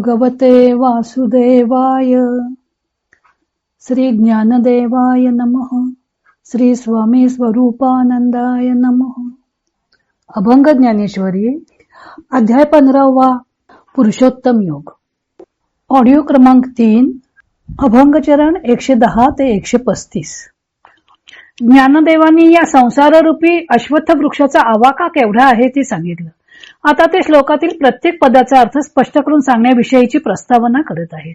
भगवते वासुदेवाय। श्री ज्ञानदेवाय नमः। श्री स्वामी स्वरूपानंदाय नमः। अभंग ज्ञानेश्वरी अध्याय पंधरावा पुरुषोत्तम योग. ऑडिओ क्रमांक तीन अभंग चरण एकशे दहा ते एकशे पस्तीस. ज्ञानदेवानी या संसाररूपी अश्वत्थ वृक्षाचा आवाका केवढा आहे ते सांगितलं. आता ते श्लोकातील प्रत्येक पदाचा अर्थ स्पष्ट करून सांगण्याविषयीची प्रस्तावना करत आहेत.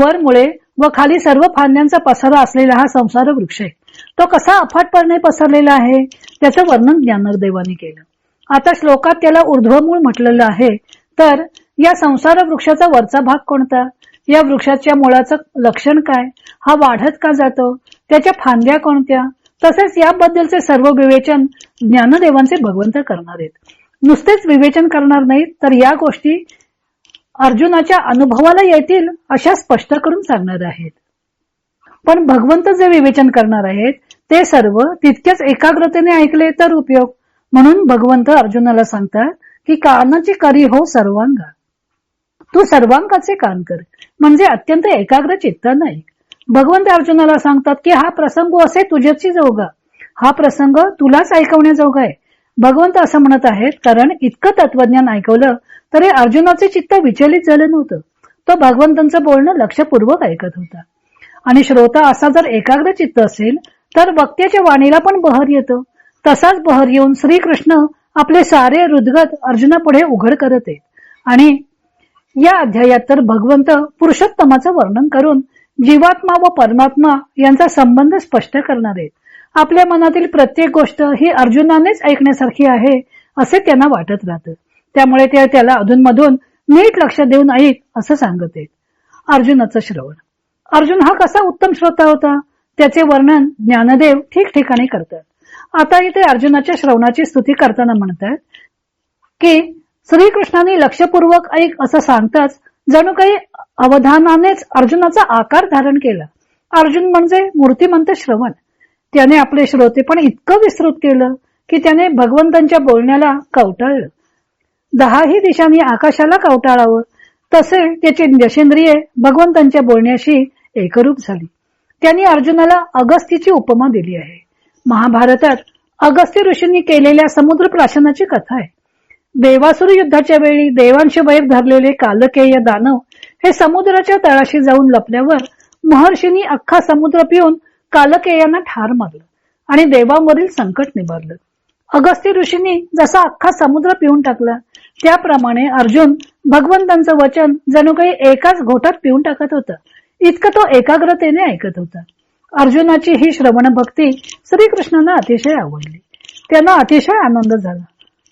वर मुळे व खाली सर्व फांद्यांचा पसारा असलेला हा संसार वृक्ष आहे. तो कसा अफाटपणे पसरलेला आहे त्याचं वर्णन ज्ञानदेवाने केलं. आता श्लोकात त्याला ऊर्ध्वमूळ म्हटलेलं आहे. तर या संसार वृक्षाचा वरचा भाग कोणता? या वृक्षाच्या मुळाचं लक्षण काय? हा वाढत का जातो? त्याच्या फांद्या कोणत्या? तसेच याबद्दलचे सर्व विवेचन ज्ञानदेवांचे भगवंत करणार आहेत. नुसतेच विवेचन करणार नाही तर या गोष्टी अर्जुनाच्या अनुभवाला येतील अशा स्पष्ट करून सांगणार आहेत. पण भगवंत जे विवेचन करणार आहेत ते सर्व तितक्याच एकाग्रतेने ऐकले तर उपयोग. म्हणून भगवंत अर्जुनाला सांगतात की कानाची करी हो सर्वांगा. तू सर्वांगाचे कान कर म्हणजे अत्यंत एकाग्र चित्त नाही. भगवंत अर्जुनाला सांगतात की हा प्रसंग असे तुझ्याची जोगा. हा प्रसंग तुलाच ऐकवण्याजोगा आहे. भगवंत असं म्हणत आहेत कारण इतकं तत्वज्ञान ऐकवलं तरी अर्जुनाचे चित्त विचलित झालं नव्हतं. तो भगवंतांचं बोलणं लक्षपूर्वक ऐकत होता. आणि श्रोता असा जर एकाग्र चित्त असेल तर वक्त्याच्या वाणीला पण बहर येतो. तसाच बहर येऊन श्रीकृष्ण आपले सारे हृदगत अर्जुनापुढे उघड करत आहेत. आणि या अध्यायात तर भगवंत पुरुषोत्तमाचं वर्णन करून जीवात्मा व परमात्मा यांचा संबंध स्पष्ट करणार आहेत. आपल्या मनातील प्रत्येक गोष्ट ही अर्जुनानेच ऐकण्यासारखी आहे असे त्यांना वाटत राहतं. त्यामुळे ते त्याला अधूनमधून नीट लक्ष देऊन ऐक असं सांगत अर्जुनाचं श्रवण. अर्जुन हा कसा उत्तम श्रोता होता? त्याचे वर्णन ज्ञानदेव ठिकठिकाणी करतात. आता इथे अर्जुनाच्या श्रवणाची स्तुती करताना म्हणतात की श्रीकृष्णाने लक्षपूर्वक ऐक असं सांगताच जणू काही अवधानानेच अर्जुनाचा आकार धारण केला. अर्जुन म्हणजे मूर्तिमंत श्रवण. त्याने आपले श्रोते पण इतकं विस्तृत केलं की त्याने भगवंतांच्या बोलण्याला कवटाळलं. दहाही दिशांनी आकाशाला कवटाळावं तसे त्याची यशेंद्रिये भगवंतांच्या बोलण्याशी एकरूप झाली. त्यांनी अर्जुनाला अगस्तीची उपमा दिली आहे. महाभारतात अगस्त्य ऋषींनी केलेल्या समुद्र प्राशनाची कथा आहे. देवासुर युद्धाच्या वेळी देवांशी बैर धरलेले कालकेय दानव हे समुद्राच्या तळाशी जाऊन लपल्यावर महर्षींनी अख्खा समुद्र पिऊन कालकेयांना ठार मारलं आणि देवावरील संकट निभारलं अगस्ती ऋषींनी जसा अख्खा समुद्र पिऊन टाकला त्याप्रमाणे अर्जुन भगवंतांचं वचन जणू काही एकाच घोटात पिऊन टाकत होता. इतकं तो एकाग्रतेने ऐकत होता. अर्जुनाची ही श्रवण भक्ती श्रीकृष्णांना अतिशय आवडली. त्यांना अतिशय आनंद झाला.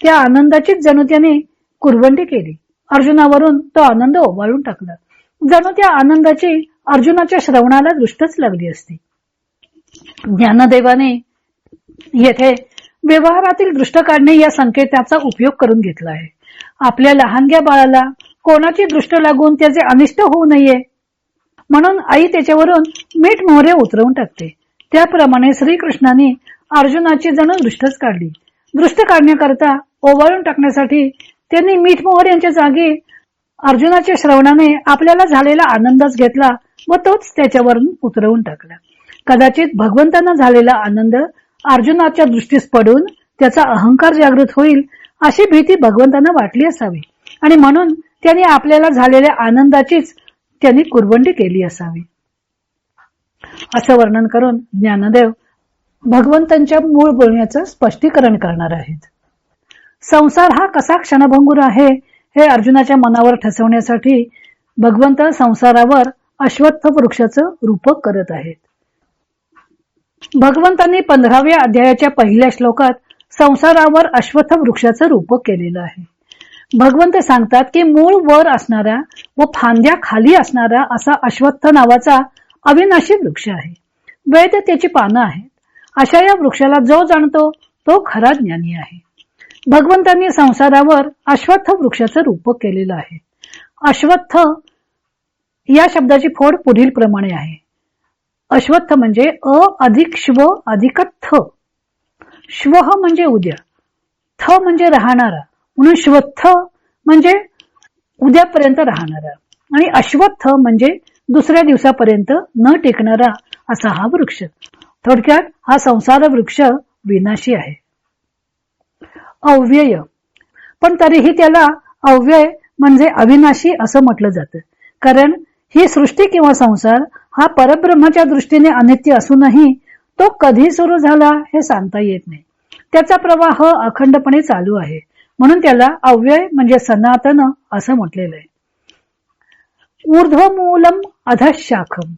त्या आनंदाचीच जणू त्याने कुरवंडी केली. अर्जुनावरून तो आनंद ओवाळून टाकला. जणू त्या आनंदाची अर्जुनाच्या श्रवणाला दृष्टच लागली असती. ज्ञानदेवाने येथे व्यवहारातील दृष्ट काढणे या संकेताचा उपयोग करून घेतला आहे. आपल्या लहानग्या बाळाला कोणाची दृष्ट लागून त्याचे अनिष्ट होऊ नये? म्हणून आई त्याच्यावरून मीठ मोहरे उतरवून टाकते. त्याप्रमाणे श्रीकृष्णाने अर्जुनाची जणू दृष्टच काढली. दृष्ट काढण्याकरता ओवाळून टाकण्यासाठी त्यांनी मीठ मोहर यांच्या जागी अर्जुनाच्या श्रवणाने आपल्याला झालेला आनंदच घेतला व तोच त्याच्यावरून उतरवून टाकला. कदाचित भगवंतांना झालेला आनंद अर्जुनाच्या दृष्टीस पडून त्याचा अहंकार जागृत होईल अशी भीती भगवंतांना वाटली असावी. आणि म्हणून त्यांनी आपल्याला झालेल्या आनंदाचीच त्यांनी कुरवंडी केली असावी. असं वर्णन करून ज्ञानदेव भगवंतांच्या मूळ बोलण्याचं स्पष्टीकरण करणार आहेत. संसार हा कसा क्षणभंगूर आहे हे अर्जुनाच्या मनावर ठसवण्यासाठी भगवंत संसारावर अश्वत्थ वृक्षाचं रूपक करत आहेत. भगवंतांनी पंधराव्या अध्यायाच्या पहिल्या श्लोकात संसारावर अश्वत्थ वृक्षाचं रूपक केलेलं आहे. भगवंत सांगतात की मूळ वर असणारा व फांद्या खाली असणारा असा अश्वत्थ नावाचा अविनाशी वृक्ष आहे. वेद त्याची पानं आहेत. अशा या वृक्षाला जो जाणतो तो खरा ज्ञानी आहे. भगवंतांनी संसारावर अश्वत्थ वृक्षाचं रूपक केलेलं आहे. अश्वत्थ या शब्दाची फोड पुढील प्रमाणे आहे. अश्वत्थ म्हणजे अ अधिक श्व अधिक थ श्व म्हणजे उद्या. थ म्हणजे राहणारा. म्हणून श्वत्थ म्हणजे उद्यापर्यंत राहणारा. आणि अश्वत्थ म्हणजे दुसऱ्या दिवसापर्यंत न टेकणारा असा हा वृक्ष. थोडक्यात हा संसार वृक्ष विनाशी आहे. अव्यय. पण तरीही त्याला अव्यय म्हणजे अविनाशी असं म्हटलं जातं. कारण ही सृष्टी किंवा संसार हा परब्रह्माच्या दृष्टीने अनित्य असूनही तो कधी सुरू झाला हे सांगता येत नाही. त्याचा प्रवाह अखंडपणे चालू आहे. म्हणून त्याला अव्यय म्हणजे सनातन असं म्हटलेलं आहे. ऊर्ध्वमूलम अधशाखम.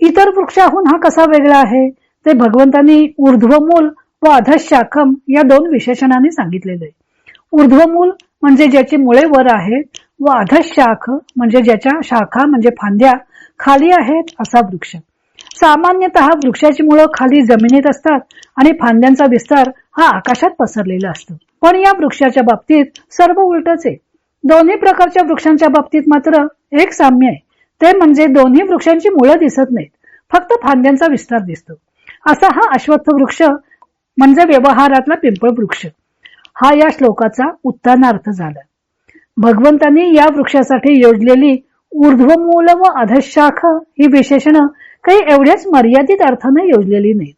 इतर वृक्षाहून हा कसा वेगळा आहे? ते भगवंतांनी ऊर्ध्वमूल व अधशाखम या दोन विशेषणाने सांगितलेले आहे. ऊर्ध्वमूल म्हणजे ज्याची मुळे वर आहेत व अधशाख म्हणजे ज्याच्या शाखा म्हणजे फांद्या खाली आहेत असा वृक्ष. सामान्यतः वृक्षाची मुळं खाली जमिनीत असतात आणि फांद्यांचा विस्तार हा आकाशात पसरलेला असतो. पण या वृक्षाच्या बाबतीत सर्व उलटच आहे. दोन्ही प्रकारच्या वृक्षांच्या बाबतीत मात्र एक साम्य आहे. ते म्हणजे दोन्ही वृक्षांची मुळं दिसत नाहीत. फक्त फांद्यांचा विस्तार दिसतो. असा हा अश्वत्थ वृक्ष म्हणजे व्यवहारातला पिंपळ वृक्ष. हा या श्लोकाचा उत्तानार्थ झाला. भगवंतांनी या वृक्षासाठी योजलेली ऊर्ध्वमूल व अधशाख ही विशेषणं काही एवढ्याच मर्यादित अर्थाने योजलेली नाहीत.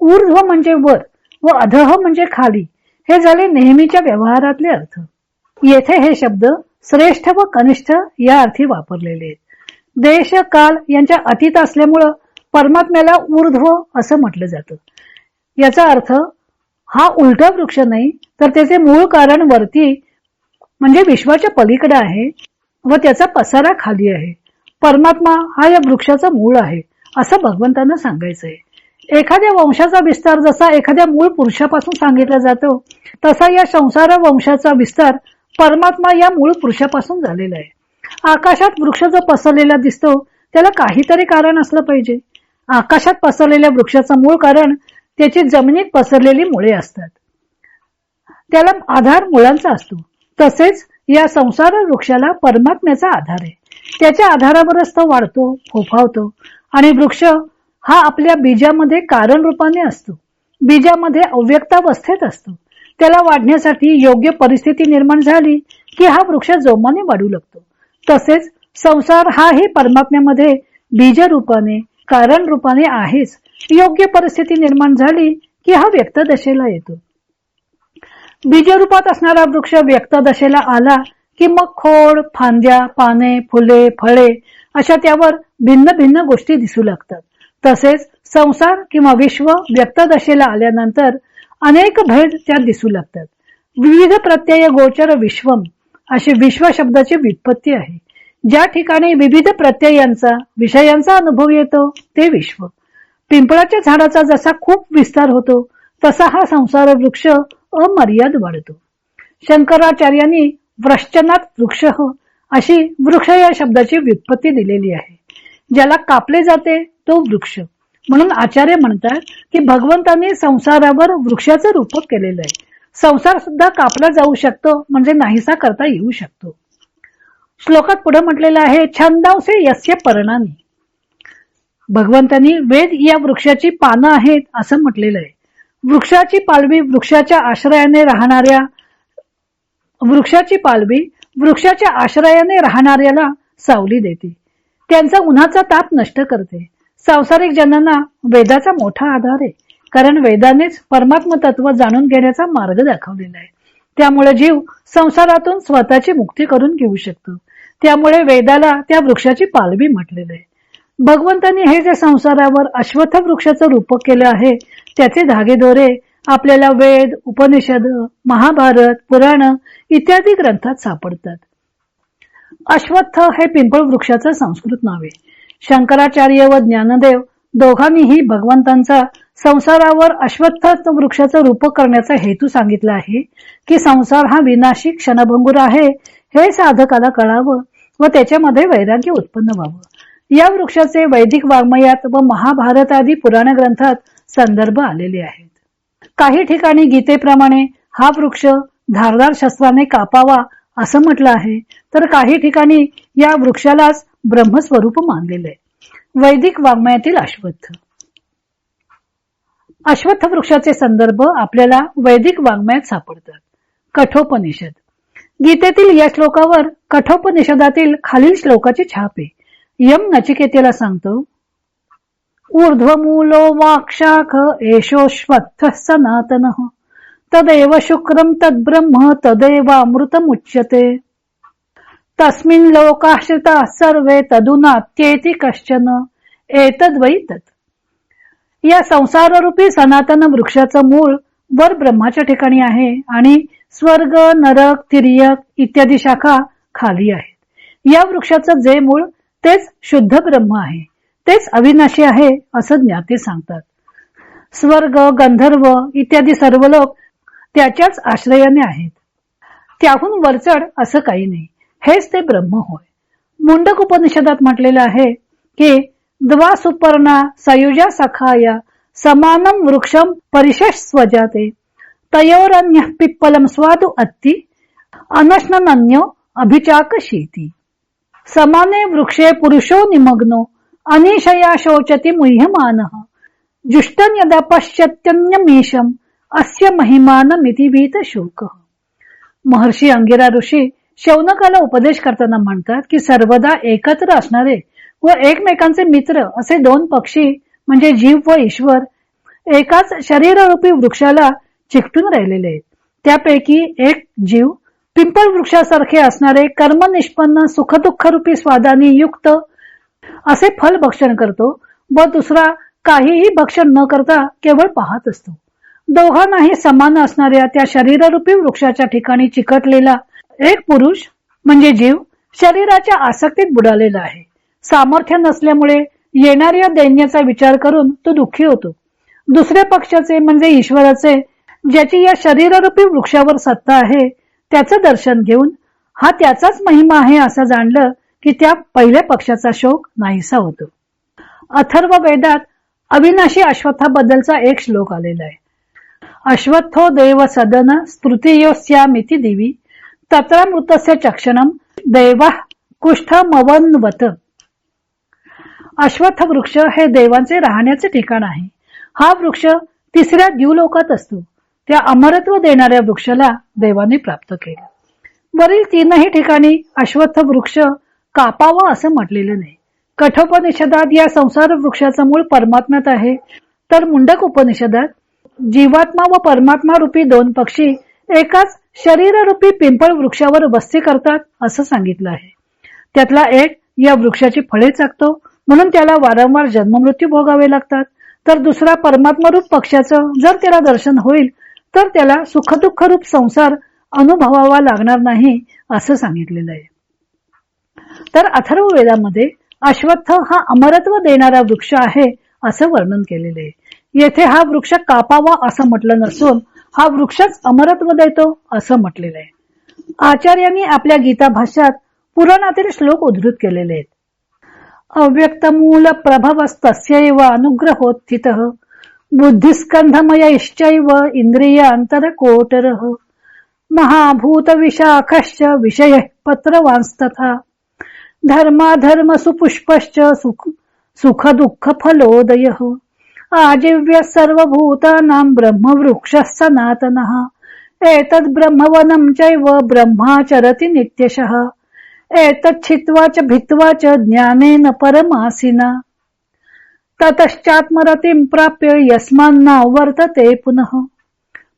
ऊर्ध्व म्हणजे वर व अधह म्हणजे खाली हे झाले नेहमीच्या व्यवहारातले अर्थ. येथे हे शब्द श्रेष्ठ व कनिष्ठ या अर्थी वापरलेले आहेत. देश काल यांच्या अतीत असल्यामुळं परमात्म्याला ऊर्ध्व असं म्हटलं जातं. याचा अर्थ हा उलटा वृक्ष नाही तर त्याचे मूळ कारण वरती म्हणजे विश्वाच्या पलीकडे आहे व त्याचा पसारा खाली आहे. परमात्मा हा या वृक्षाचा मूळ आहे असं भगवंतांना सांगायचंय. एखाद्या वंशाचा विस्तार जसा एखाद्या मूळ पुरुषापासून सांगितला जातो तसा या संसार वंशाचा विस्तार परमात्मा या मूळ पुरुषापासून झालेला आहे. आकाशात वृक्ष जो पसरलेला दिसतो त्याला काहीतरी कारण असलं पाहिजे. आकाशात पसरलेल्या वृक्षाचं मूळ कारण त्याची जमिनीत पसरलेली मुळे असतात. त्याला आधार मुळांचा असतो. तसेच या संसार वृक्षाला परमात्म्याचा आधार आहे. त्याच्या आधारावरच तो वाढतो फोफावतो आणि वृक्ष हा आपल्या बीजामध्ये कारण रूपाने असतो. बीजामध्ये अव्यक्तावस्थेत असतो. त्याला वाढण्यासाठी योग्य परिस्थिती निर्माण झाली की हा वृक्ष जोमाने वाढू लागतो. तसेच संसार हाही परमात्म्यामध्ये बीज रूपाने कारण रूपाने आहेच. योग्य परिस्थिती निर्माण झाली की हा व्यक्त दशेला येतो. बीजरूपात असणारा वृक्ष व्यक्त दशेला आला की मग खोड फांद्या पाने फुले फळे अशा त्यावर भिन्न भिन्न गोष्टी दिसू लागतात. तसेच संसार किंवा विश्व व्यक्त दशेला आल्यानंतर अनेक भेद त्यात दिसू लागतात. विविध प्रत्यय गोचर विश्वम अशी विश्व शब्दाची व्युत्पत्ती आहे. ज्या ठिकाणी विविध प्रत्ययांचा विषयांचा अनुभव येतो ते विश्व. पिंपळाच्या झाडाचा जसा खूप विस्तार होतो तसा हा संसार वृक्ष अमर्याद वाढतो. शंकराचार्यांनी वृश्चनात वृक्ष हो, अशी वृक्ष या शब्दाची व्युत्पत्ती दिलेली आहे. ज्याला कापले जाते तो वृक्ष. म्हणून आचार्य म्हणतात की भगवंतांनी संसारावर वृक्षाचं रूपक केलेलं आहे. संसार सुद्धा कापला जाऊ शकतो म्हणजे नाहीसा करता येऊ शकतो. श्लोकात पुढे म्हटलेलं आहे छंदांसे यस्य पर्णानी. भगवंतांनी वेद या वृक्षाची पानं आहेत असं म्हटलेलं आहे. वृक्षाची पालवी वृक्षाच्या आश्रयाने राहणाऱ्या वृक्षाची पालवी वृक्षाच्या आश्रयाने राहणाऱ्याला सावली देते. त्यांचा उन्हाचा ताप नष्ट करते. सांसारिक जनांना वेदाचा मोठा आधार आहे. कारण वेदानेच परमात्म तत्व जाणून घेण्याचा मार्ग दाखवलेला आहे. त्यामुळे जीव संसारातून स्वतःची मुक्ती करून घेऊ शकतो. त्यामुळे वेदाला त्या वृक्षाची पालवी म्हटलेलं आहे. भगवंतांनी हे जे संसारावर अश्वत्थ वृक्षाचं रूपक केलं आहे त्याचे धागेदोरे आपल्याला वेद उपनिषद महाभारत पुराण इत्यादी ग्रंथात सापडतात. अश्वत्थ हे पिंपळ वृक्षाचं संस्कृत नाव आहे. शंकराचार्य व ज्ञानदेव दोघांनीही भगवंतांचा संसारावर अश्वत्थ वृक्षाचं रूप करण्याचा हेतू सांगितला आहे की संसार हा विनाशी क्षणभंगूर आहे हे साधकाला कळावं व त्याच्यामध्ये वैराग्य उत्पन्न व्हावं. या वृक्षाचे वैदिक वाङ्मयात व महाभारत आदी पुराण ग्रंथात संदर्भ आलेले आहेत. काही ठिकाणी गीतेप्रमाणे हा वृक्ष धारदार शस्त्राने कापावा असं म्हटलं आहे तर काही ठिकाणी या वृक्षालाच ब्रह्मस्वरूप मानलेलं आहे. वैदिक वाङ्मयातील अश्वत्थ. अश्वत्थ वृक्षाचे संदर्भ आपल्याला वैदिक वाङ्मयात सापडतात. कठोपनिषद. गीतेतील या श्लोकावर कठोपनिषदातील खालील श्लोकाची छाप आहे. यम नचिकेतेला सांगतो ऊर्ध्वमूलो वाक्शाख एषोश्वत्थ सनातन तदेव शुक्रम तद्ब्रह्म तदेवामृतमुच्यते। तस्मिन् लोकाश्रिता सर्वे तदुनात्येति कश्चन। एतद्वै तत्। या संसाररूपी सनातन वृक्षाचं मूळ वर ब्रह्माच्या ठिकाणी आहे आणि स्वर्ग नरक तिर्यक इत्यादी शाखा खाली आहेत. या वृक्षाचं जे मूळ तेच शुद्ध ब्रह्म आहे. तेच अविनाशी आहे असं ज्ञाते सांगतात. स्वर्ग गंधर्व इत्यादी सर्व लोक त्याच्याच आश्रयाने आहेत. त्याहून वरचढ असं काही नाही. हेच ते ब्रह्म होय. मुंडक उपनिषदात म्हटलेलं आहे की द्वा सुपर्णा सयुजा सखाया समानम वृक्षम परिशेष स्वजाते. तयोरन्य पिप्पलम स्वादु अत्ति अनश्नन्यो अभिचाक शेती समाने वृक्षे पुरुषो निमग्नो अनिशया शोचति मुह्यमान। जुष्टन यदा पश्यत्यन्यमीशम अस्य महिमानमिति भीत शोक महर्षी अंगिरा ऋषी शौनकाला उपदेश करताना म्हणतात की सर्वदा एकत्र असणारे व एकमेकांचे मित्र असे दोन पक्षी म्हणजे जीव व ईश्वर एकाच शरीररूपी वृक्षाला चिकटून राहिलेले आहेत. त्यापैकी एक जीव पिंपळ वृक्षासारखे असणारे कर्मनिष्पन्न सुखदुःख रूपी स्वादानी युक्त असे फल भक्षण करतो व दुसरा काहीही भक्षण न करता केवळ पाहत असतो. दोघांनाही समान असणाऱ्या त्या शरीररूपी वृक्षाच्या ठिकाणी चिकटलेला एक पुरुष म्हणजे जीव शरीराच्या आसक्तीत बुडालेला आहे. सामर्थ्य नसल्यामुळे येणाऱ्या दैन्याचा विचार करून तो दुःखी होतो. दुसऱ्या पक्षाचे म्हणजे ईश्वराचे ज्याची या शरीररूपी वृक्षावर सत्ता आहे त्याचं दर्शन घेऊन हा त्याचाच महिमा आहे असं जाणलं की त्या पहिल्या पक्षाचा शोक नाहीसा होतो. अथर्व वेदात अविनाशी अश्वत्थाबद्दलचा एक श्लोक आलेला आहे. अश्वत्थो देव सदन स्मृतियोस्यामिती देवी तत्र मृतस्य चक्षणम दैवा कुष्ठमवन्वत। अश्वत्थ वृक्ष हे देवांचे राहण्याचे ठिकाण आहे. हा वृक्ष तिसऱ्या द्यूलोकात असतो. त्या अमरत्व देणाऱ्या वृक्षाला देवाने प्राप्त केला. वरील तीनही ठिकाणी अश्वत्थ वृक्ष कापावा असं म्हटलेलं नाही. कठोपनिषदात या संसार वृक्षाचं मूळ परमात्म्यात आहे. तर मुंडक उपनिषदात जीवात्मा व परमात्मा रूपी दोन पक्षी एकाच शरीररूपी पिंपळ वृक्षावर वस्ती करतात असं सांगितलं आहे. त्यातला एक या वृक्षाची फळे चाकतो म्हणून त्याला वारंवार जन्ममृत्यू भोगावे लागतात. तर दुसरा परमात्मा रूप पक्षाचं जर त्याला दर्शन होईल तर त्याला सुखदुःख रूप संसार अनुभवावा लागणार नाही असं सांगितलेलं आहे. तर अथर्व वेदामध्ये अश्वत्थ हा अमरत्व देणारा वृक्ष आहे असं वर्णन केलेलं आहे. येथे हा वृक्ष कापावा असं म्हटलं नसून हा वृक्षच अमरत्व देतो असं म्हटलेलं आहे. आचार्यांनी आपल्या गीता भाषात पुराणातील श्लोक उद्धृत केलेले आहेत. अव्यक्त मूल प्रभवस्तस्यैव अनुग्रहोत्थित बुद्धिस्कंधमयश्चैव इंद्रियांतरकोटरः महाभूत विशाखश्च विषय पत्रवांस्तथा धर्माधर्म सुपुष्पश्च सुख सुख दुःख फलोदय आजीव्य सर्वभूतानां ब्रह्मवृक्षः सनातनः। एतद् ब्रह्मवनं चैव ब्रह्माचरति नित्यशः। एतच्छित्वा च भित्वा च ज्ञानेन परमासिना। ततश्चात्मरतीं प्राप्य यस्मान्ना वर्तते पुनः।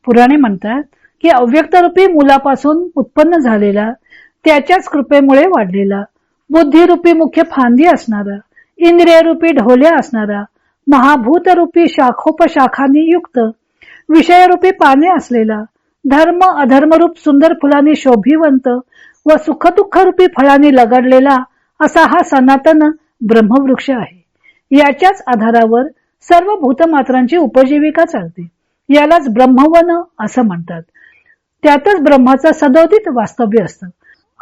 पुराणे म्हणतात की अव्यक्तरूपी मुलापासून उत्पन्न झालेला त्याच्याच कृपेमुळे वाढलेला बुद्धिरूपी मुख्य फांदी असणारा इंद्रियरूपी ढोल्या असणारा महाभूतरूपी शाखोपशाखांनी युक्त विषयरूपी पाने असलेला धर्म अधर्मरूप सुंदर फुलांनी शोभिवंत व सुखदुःख रूपी फळांनी लगडलेला असा हा सनातन ब्रह्मवृक्ष आहे. याच्याच आधारावर सर्व भूतमात्रांची उपजीविका चालते. यालाच ब्रह्मवन असं म्हणतात. त्यातच ब्रह्माचं सदोदित वास्तव्य असतं.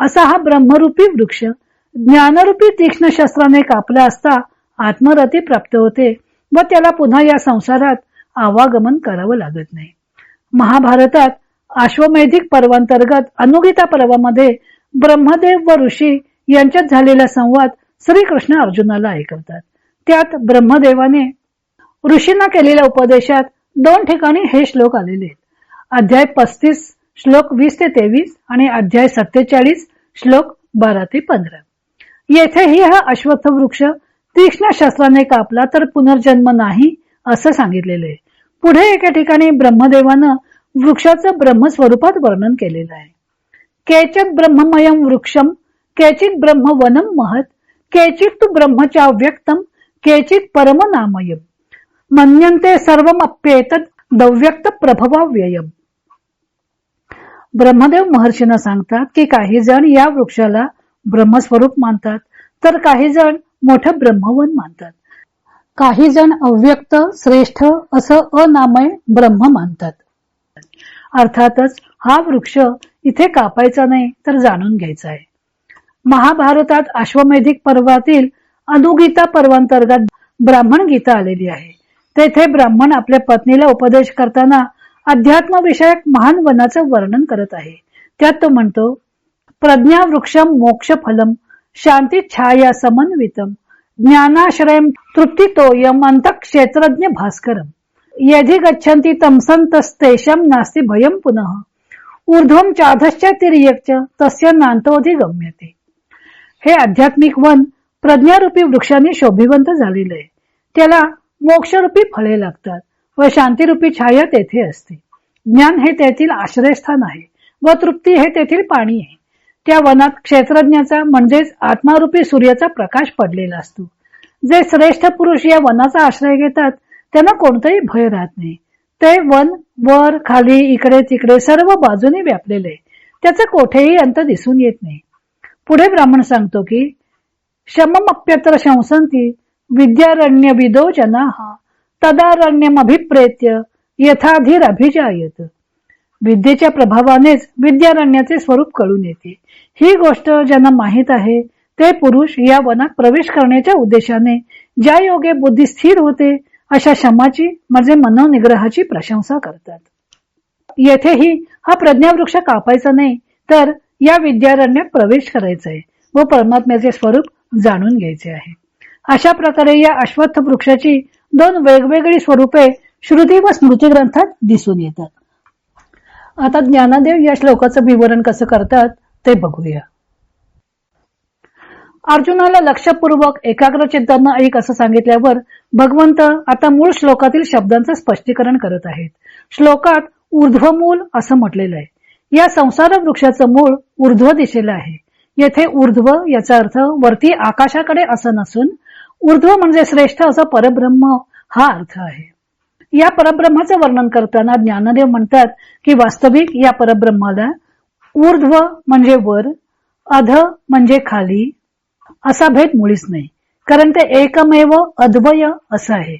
असा हा ब्रह्मरूपी वृक्ष ज्ञानरूपी तीक्ष्ण शस्त्राने कापला असता आत्मरती प्राप्त होते व त्याला पुन्हा या संसारात आवागमन करावं लागत नाही. महाभारतात अश्वमेधिक पर्वांतर्गत अनुगीता पर्वामध्ये ब्रह्मदेव व ऋषी यांच्यात झालेला संवाद श्रीकृष्ण अर्जुनाला ऐकवतात. त्यात ब्रह्मदेवाने ऋषींना केलेल्या उपदेशात दोन ठिकाणी हे श्लोक आलेले आहेत. अध्याय पस्तीस श्लोक वीस ते तेवीस आणि अध्याय सत्तेचाळीस श्लोक बारा ते पंधरा. येथेही हा अश्वत्थ वृक्ष तीक्ष्ण शस्त्राने कापला तर पुनर्जन्म नाही असं सांगितलेलं आहे. पुढे एका ठिकाणी ब्रह्मदेवानं वृक्षाचं ब्रह्मस्वरूपात वर्णन केलेलं आहे. केचित ब्रह्ममयम वृक्षम केचित ब्रह्मवनम महत केचित तू ब्रह्मच्या व्यक्तम केचित परम नामयम मन्यन्ते सर्वमप्येतत दव्यक्त प्रभवाव्ययम ब्रह्मदेव महर्षींना सांगतात की काही जण या वृक्षाला ब्रह्मस्वरूप मानतात तर काही जण मोठं ब्रह्मवन मानतात. काही जण अव्यक्त श्रेष्ठ असं अनामय ब्रह्म मानतात. अर्थातच हा वृक्ष इथे कापायचा नाही तर जाणून घ्यायचा आहे. महाभारतात अश्वमेधिक पर्वातील अनुगीता पर्वांतर्गत ब्राह्मण गीता आलेली आहे. तेथे ब्राह्मण आपल्या पत्नीला उपदेश करताना अध्यात्म विषयक महान वनाचं वर्णन करत आहे. त्यात तो म्हणतो प्रज्ञा वृक्षम मोक्ष फलम शांती छाया समन्वितम ज्ञानाश्रयम तृप्तितोयम अंतक्षेत्रज्ञ भास्करम यदि गच्छन्ति तमसंतस्तेषां नास्ति भयं पुनः। ऊर्ध्वं चाधश्च तिर्यक्च तस्य नांतोधी गम्यते हे आध्यात्मिक वन प्रज्ञारूपी वृक्षाने शोभिवंत झालेलं आहे। त्याला मोक्षरूपी फळे लागतात व शांतीरूपी छाया तेथे असते। ज्ञान हे तेथील आश्रयस्थान आहे व तृप्ती हे तेथील पाणी आहे। त्या वनात क्षेत्रज्ञाचा म्हणजेच आत्मारूपी सूर्याचा प्रकाश पडलेला असतो. जे श्रेष्ठ पुरुष या वनाचा आश्रय घेतात त्यांना कोणतंही भय राहत नाही. ते वन वर खाली इकडे तिकडे सर्व बाजूने व्यापलेले आहे त्याचं कोठेही अंत दिसून येत नाही. पुढे ब्राह्मण सांगतो की शममप्यत्र शंसंती विद्यारण्य विदो जना तदारण्यम अभिप्रेत्य यथाधीर अभिजायत विद्येच्या प्रभावानेच विद्यारण्याचे स्वरूप कळून येते. ही गोष्ट ज्यांना माहीत आहे ते पुरुष या वनात प्रवेश करण्याच्या उद्देशाने ज्या योगे बुद्धी स्थिर होते अशा शमाची म्हणजे मनोनिग्रहाची प्रशंसा करतात. येथेही हा प्रज्ञावृक्ष कापायचा नाही तर या विद्यारण्यात प्रवेश करायचा आहे व परमात्म्याचे स्वरूप जाणून घ्यायचे आहे. अशा प्रकारे या अश्वत्थ वृक्षाची दोन वेगवेगळी स्वरूपे श्रुती व स्मृती ग्रंथात दिसून येतात. आता ज्ञानदेव या श्लोकाचं विवरण कसं करतात ते बघूया. अर्जुनाला लक्षपूर्वक एकाग्र चित्तांना ऐक असं सांगितल्यावर भगवंत आता मूळ श्लोकातील शब्दांचं स्पष्टीकरण करत आहेत. श्लोकात ऊर्ध्वमूल असं म्हटलेलं आहे. या संसार वृक्षाचं मूळ ऊर्ध्व दिशेला आहे. येथे ऊर्ध्व याचा अर्थ वरती आकाशाकडे असं नसून ऊर्ध्व म्हणजे श्रेष्ठ असं परब्रह्म हा अर्थ आहे. या परब्रह्माचं वर्णन करताना ज्ञानदेव म्हणतात की वास्तविक या परब्रह्माला ऊर्ध्व म्हणजे वर अध म्हणजे खाली असा भेद मुळीच नाही. कारण ते एकमेव अद्वय असं आहे.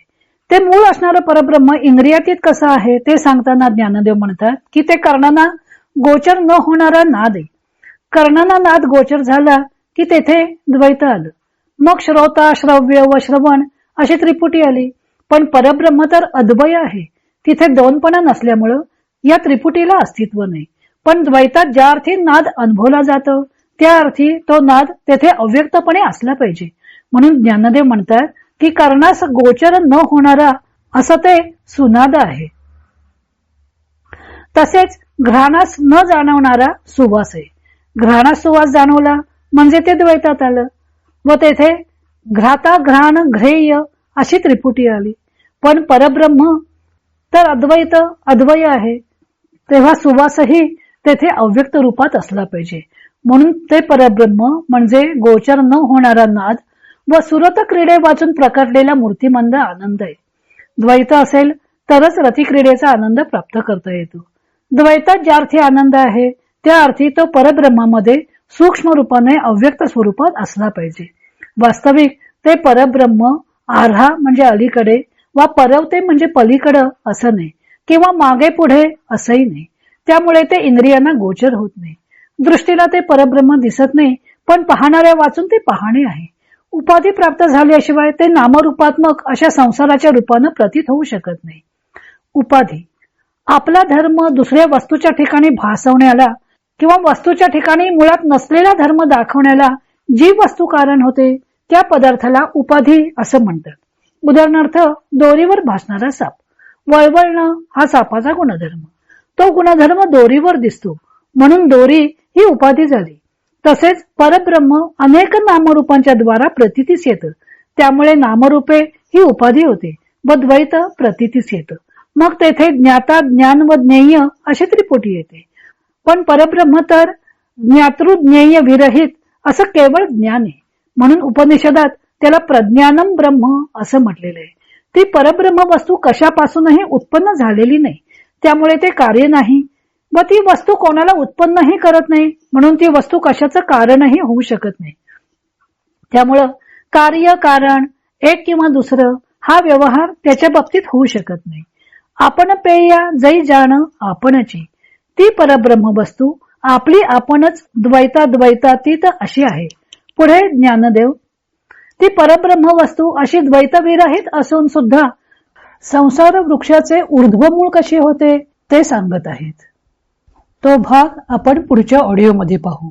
ते मूळ असणारं परब्रह्म इंद्रियातीत कसं आहे ते सांगताना ज्ञानदेव म्हणतात की ते कर्णांना गोचर न होणारा नाद आहे. कर्णांना नाद गोचर झाला की तेथे द्वैत आलं. मग श्रोता श्रव्य व श्रवण अशी त्रिपुटी आली. पण परब्रह्म तर अद्वय आहे. तिथे दोनपणा नसल्यामुळं या त्रिपुटीला अस्तित्व नाही. पण द्वैतात ज्या अर्थी नाद अनुभवला जातो त्या अर्थी तो नाद तेथे अव्यक्तपणे असला पाहिजे. म्हणून ज्ञानदेव म्हणतात की कर्णास गोचर न होणारा असं ते सुनाद आहे. तसेच घ्राणास न जाणवणारा सुवास आहे. घ्राणास सुवास जाणवला म्हणजे ते द्वैतात आलं व तेथे घ्राता घ्राण घ्रेय अशी त्रिपुटी आली. पण परब्रह्म तर अद्वैत अद्वय आहे. तेव्हा सुवासही तेथे अव्यक्त रूपात असला पाहिजे. म्हणून ते परब्रह्म म्हणजे गोचर न होणारा नाद व सुरत क्रीडे वाचून प्रकटलेला मूर्तिमंद आनंद आहे. द्वैत असेल तरच रतिक्रीडेचा आनंद प्राप्त करता येतो. द्वैतात ज्या अर्थी आनंद आहे त्या अर्थी तो परब्रह्मामध्ये सूक्ष्म रूपाने अव्यक्त स्वरूपात असला पाहिजे. वास्तविक ते परब्रह्म आर्हा म्हणजे अलीकडे वा परवते म्हणजे पलीकडं असं नाही किंवा मागे पुढे असंही नाही. त्यामुळे ते इंद्रियांना गोचर होत नाही. दृष्टीला ते परब्रह्म दिसत नाही पण पाहणाऱ्या वाचून ते पाहणे आहे. उपाधी प्राप्त झाल्याशिवाय ते नामरूपात्मक अशा संसाराच्या रूपानं प्रतीत होऊ शकत नाही. उपाधी. आपला धर्म दुसऱ्या वस्तूच्या ठिकाणी भासवण्याला किंवा वस्तूच्या ठिकाणी मुळात नसलेला धर्म दाखवण्याला जी वस्तू कारण होते त्या पदार्थाला उपाधी असं म्हणतात. उदाहरणार्थ दोरीवर भासणारा साप. वळवळणं हा सापाचा गुणधर्म. तो गुणधर्म दोरीवर दिसतो. म्हणून दोरी ही उपाधी झाली. तसेच परब्रह्म अनेक नामरूपांच्या द्वारा प्रतितीस येतं. त्यामुळे नामरूपे ही उपाधी होते व द्वैत प्रतितीस येतं. मग तेथे ज्ञाता ज्ञान व ज्ञेय अशी त्रिपुटी येते. पण परब्रह्म तर ज्ञातृ ज्ञेय विरहित असं केवळ ज्ञान आहे. म्हणून उपनिषदात त्याला प्रज्ञानम ब्रह्म असं म्हटलेलं आहे. ती परब्रह्म वस्तू कशापासूनही उत्पन्न झालेली नाही. त्यामुळे ते कार्य नाही. व ती वस्तू कोणाला उत्पन्नही करत नाही म्हणून ती वस्तू कशाचं कारणही होऊ शकत नाही. त्यामुळं कार्य कारण एक किंवा दुसरं हा व्यवहार त्याच्या बाबतीत होऊ शकत नाही. आपण पेया जै जाण आपणची. ती परब्रह्म वस्तू आपली आपणच द्वैता द्वैतातीत अशी आहे. पुढे ज्ञानदेव ती परब्रह्म वस्तू अशी द्वैतविरहित असून सुद्धा संसार वृक्षाचे ऊर्ध्वमूळ कसे होते ते सांगत आहेत. तो भाग आपण पुढच्या ऑडिओमध्ये पाहू.